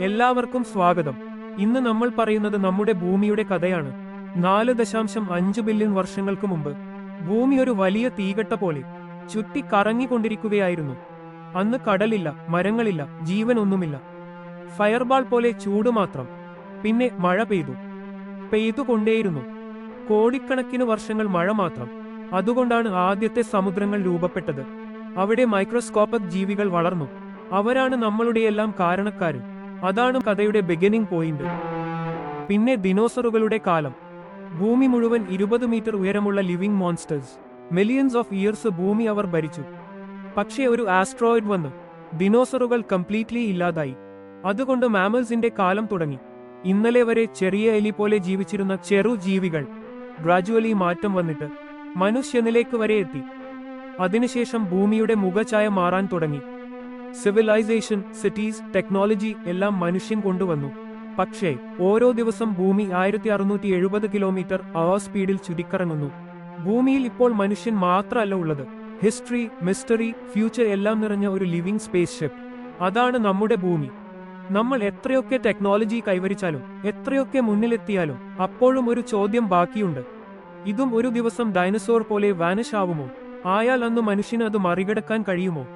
എല്ലാവർക്കും സ്വാഗതം. ഇന്ന് നമ്മൾ പറയുന്നത് നമ്മുടെ ഭൂമിയുടെ കഥയാണ്. നാല് ദശാംശം അഞ്ച് ബില്യൺ വർഷങ്ങൾക്ക് മുമ്പ് ഭൂമി ഒരു വലിയ തീകട്ട പോലെ ചുറ്റി കറങ്ങിക്കൊണ്ടിരിക്കുകയായിരുന്നു. അന്ന് കടലില്ല മരങ്ങളില്ല ജീവനൊന്നുമില്ല. ഫയർബാൾ പോലെ ചൂട് മാത്രം. പിന്നെ മഴ പെയ്തു. പെയ്തുകൊണ്ടേയിരുന്നു. കോടിക്കണക്കിന് വർഷങ്ങൾ മഴ മാത്രം. അതുകൊണ്ടാണ് ആദ്യത്തെ സമുദ്രങ്ങൾ രൂപപ്പെട്ടത്. അവിടെ മൈക്രോസ്കോപ്പിക് ജീവികൾ വളർന്നു. അവരാണ് നമ്മളുടെയെല്ലാം കാരണക്കാര്. അതാണ് കഥയുടെ ബിഗിനിങ് പോയിന്റ് പിന്നെ ദിനോസറുകളുടെ കാലം. ഭൂമി മുഴുവൻ ഇരുപത് മീറ്റർ ഉയരമുള്ള living monsters millions of years ഭൂമി അവർ ഭരിച്ചു. പക്ഷേ ഒരു ആസ്ട്രോയിഡ് വന്നു. ദിനോസറുകൾ കംപ്ലീറ്റ്ലി ഇല്ലാതായി. അതുകൊണ്ട് മാമൽസിന്റെ കാലം തുടങ്ങി. ഇന്നലെ വരെ ചെറിയ എലി പോലെ ജീവിച്ചിരുന്ന ചെറു ജീവികൾ. ഗ്രാജുവലി മാറ്റം വന്നിട്ട് മനുഷ്യനിലേക്ക് വരെ എത്തി. അതിനുശേഷം ഭൂമിയുടെ മുഖഛായ മാറാൻ തുടങ്ങി. സിവിലൈസേഷൻ സിറ്റീസ് ടെക്നോളജി എല്ലാം മനുഷ്യൻ കൊണ്ടുവന്നു. പക്ഷേ ഓരോ ദിവസം ഭൂമി ആയിരത്തി അറുന്നൂറ്റി എഴുപത് കിലോമീറ്റർ അവർ സ്പീഡിൽ ചുരുക്കറങ്ങുന്നു. ഭൂമിയിൽ ഇപ്പോൾ മനുഷ്യൻ മാത്രമല്ല ഉള്ളത്. ഹിസ്റ്ററി മിസ്റ്ററി ഫ്യൂച്ചർ എല്ലാം നിറഞ്ഞ ഒരു ലിവിംഗ് സ്പേസ് ഷിപ്പ് അതാണ് നമ്മുടെ ഭൂമി. നമ്മൾ എത്രയൊക്കെ ടെക്നോളജി കൈവരിച്ചാലും എത്രയൊക്കെ മുന്നിലെത്തിയാലും അപ്പോഴും ഒരു ചോദ്യം ബാക്കിയുണ്ട്. ഇതും ഒരു ദിവസം ഡൈനസോർ പോലെ വാനിഷ് ആവുമോ? ആയാൽ അന്ന് മനുഷ്യന് അത് മറികടക്കാൻ കഴിയുമോ?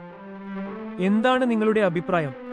എന്താണ് നിങ്ങളുടെ അഭിപ്രായം?